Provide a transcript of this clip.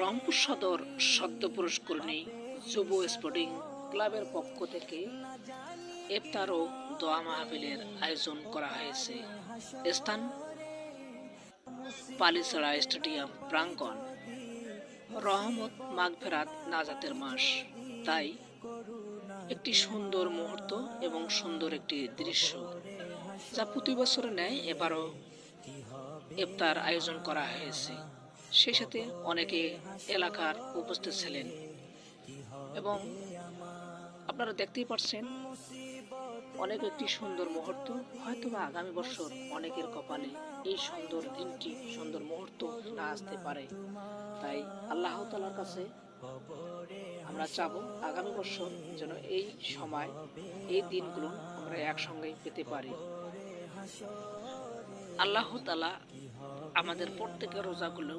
রংপুর সদর সদ্য পুরস্করণী যুব স্পোর্টিং ক্লাবের পক্ষ থেকে এফতার ও দোয়া মাহফিলের আয়োজন করা হয়েছে। স্থান পালিছড়া স্টেডিয়াম প্রাঙ্গণ। রহমত মাগফেরাত নাজাতের মাস। তাই একটি সুন্দর মুহূর্ত এবং সুন্দর একটি দৃশ্য যা প্রতি বছর ন্যায় এবারও ইফতার আয়োজন করা হয়েছে। সেই সাথে অনেকে এলাকার উপস্থিত ছিলেন। এবং আপনারা দেখতেই পাচ্ছেন অনেক একটি সুন্দর মুহূর্ত। হয়তো বা আগামী বছর অনেকের কপালে এই সুন্দর দিনটি, সুন্দর মুহূর্ত না আসতে পারে। তাই আল্লাহ তালার কাছে আমরা চাব আগামী বছর যেন এই সময়, এই দিনগুলো আমরা একসঙ্গে পেতে পারি। আল্লাহ তালা আমাদের প্রত্যেকের রোজাগুলো